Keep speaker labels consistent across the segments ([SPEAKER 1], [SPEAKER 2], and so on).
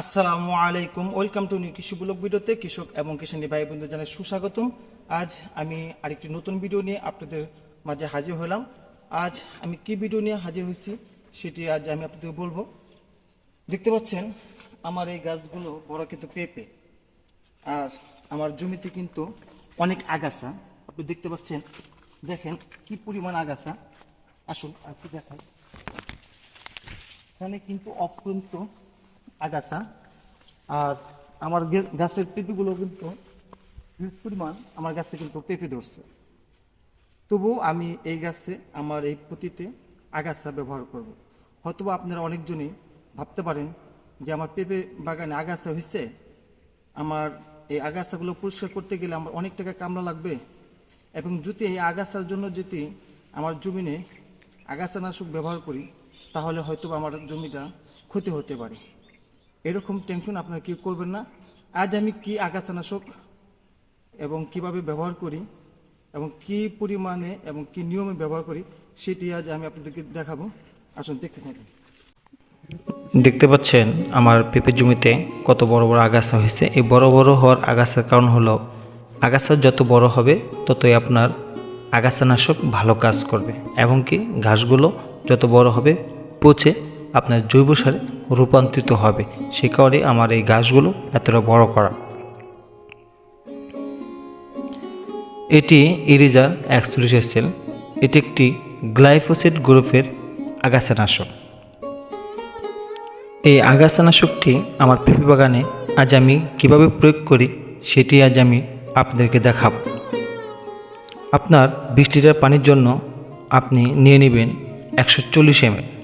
[SPEAKER 1] আসসালামু আলাইকুম। Welcome to new Krishi blog ভিডিওতে কৃষক এবং কিষানী ভাই বন্ধু জানাই সুস্বাগতম। আজ আমি আরেকটি নতুন ভিডিও নিয়ে আপনাদের মাঝে হাজির হলাম। আজ আমি কি ভিডিও নিয়ে হাজির হয়েছি সেটি আজ আমি আপনাদের বলব। দেখতে পাচ্ছেন, আমার এই গাছগুলো বড় কিন্তু পেঁপে, আর আমার জমিতে কিন্তু অনেক আগাছা। আপনি দেখতে পাচ্ছেন, দেখেন কি পরিমাণ আগাছা। আসুন আর কি এখানে কিন্তু অত্যন্ত আগাছা, আর আমার গাছের পেঁপেগুলো কিন্তু হিউজ পরিমাণ আমার গাছে কিন্তু পেঁপে ধরছে। তবু আমি এই গাছে আমার এই প্রতিতে আগাছা ব্যবহার করব। হয়তোবা আপনারা অনেকজনই ভাবতে পারেন যে আমার পেঁপে বাগানে আগাছা হয়েছে আমার এই আগাছাগুলো পরিষ্কার করতে গেলে আমার অনেক টাকা কামলা লাগবে এবং যদি এই আগাছার জন্য যদি আমার জমিনে আগাছানাশক ব্যবহার করি, তাহলে হয়তো আমার জমিটা ক্ষতি হতে পারে। এরকম টেনশন আপনারা কি করবেন না। আজ আমি কি আগাছানাশক এবং কীভাবে ব্যবহার করি এবং কি পরিমাণে এবং কি নিয়মে ব্যবহার করি, সেটি আজ আমি আপনাদেরকে দেখাবো। আসুন, দেখতে থাকুন।
[SPEAKER 2] দেখতে পাচ্ছেন, আমার পেঁপের জমিতে কত বড় বড় আগাছা হয়েছে। এই বড় বড় হওয়ার আগাছার কারণ হলো, আগাছা যত বড় হবে, ততই আপনার আগাছানাশক ভালো কাজ করবে। এবং কি, ঘাসগুলো যত বড় হবে, পচে আপনার জৈব সারে রূপান্তরিত হবে। সে কারণে আমার এই গাছগুলো এতটা বড় করা। এটি ইরিজার একচল্লিশ এসেল এটি একটি গ্লাইফোসেট গ্রুপের আগাছানাশক। এই আগাছানাশকটি আমার পেঁপে বাগানে আজ আমি কীভাবে প্রয়োগ করি সেটি আজ আমি আপনাদেরকে দেখাব। আপনার বিশ লিটার পানির জন্য আপনি নিয়ে নেবেন একশো চল্লিশ এমএল।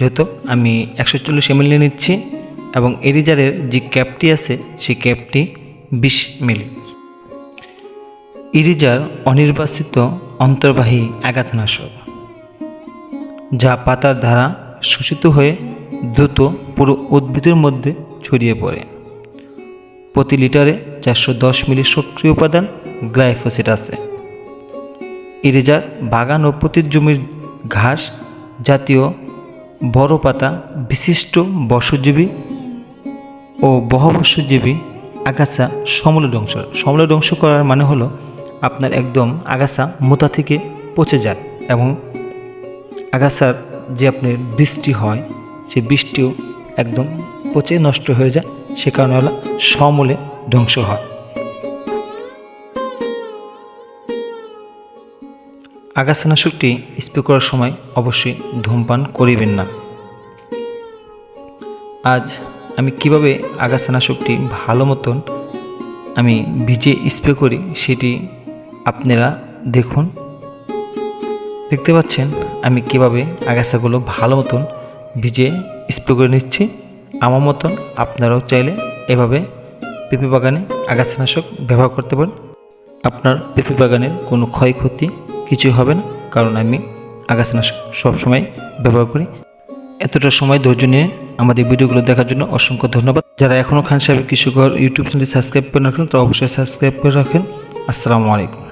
[SPEAKER 2] যেহেতু আমি একশো চল্লিশ এমএল নিয়ে নিচ্ছি এবং এরিজারের যে ক্যাপটি আছে, সেই ক্যাপটি বিশ মিলি ইরিজার অনির্বাচিত অন্তর্বাহী আগাছানাশক যা পাতার দ্বারা শোষিত হয়ে দ্রুত পুরো উদ্ভিদের মধ্যে ছড়িয়ে পড়ে। প্রতি লিটারে চারশো দশ মিলি সক্রিয় উপাদান গ্লাইফোসেট আছে। ইরেজার বাগান ও প্রতি জমির ঘাস জাতীয় বড় পাতা বিশিষ্ট বর্ষজীবী ও বহবর্ষজীবী আগাছা সমূলে ধ্বংস সমূলে ধ্বংস করার মানে হলো আপনার একদম আগাছা মোতা থেকে পচে যায় এবং আগাছার যে আপনার বৃষ্টি হয়, সে বৃষ্টিও একদম পচে নষ্ট হয়ে যায়, সে কারণে হলো সমূলে ধ্বংস হয়। আগাছানাশকটি স্প্রে করার সময় অবশ্যই ধূমপান করিবেন না। আজ আমি কীভাবে আগাছানাশকটি ভালো মতন আমি ভিজে স্প্রে করি সেটি আপনারা দেখুন। দেখতে পাচ্ছেন আমি কীভাবে আগাছাগুলো ভালো মতন ভিজে স্প্রে করে নিচ্ছি। আমার মতন আপনারাও চাইলে এভাবে পেঁপে বাগানে আগাছানাশক ব্যবহার করতে পারেন। আপনার পেঁপে বাগানের কোনো ক্ষয়ক্ষতি কিছুই হবে না, কারণ আমি আগাছানা সবসময় ব্যবহার করি। এতটা সময় ধৈর্য নিয়ে আমাদের ভিডিওগুলো দেখার জন্য অসংখ্য ধন্যবাদ। যারা এখনও খান সাহেবের কৃষকর ইউটিউব চ্যানেলটি সাবস্ক্রাইব করে রাখেন, তারা অবশ্যই সাবস্ক্রাইব করে রাখেন। আসসালামু আলাইকুম।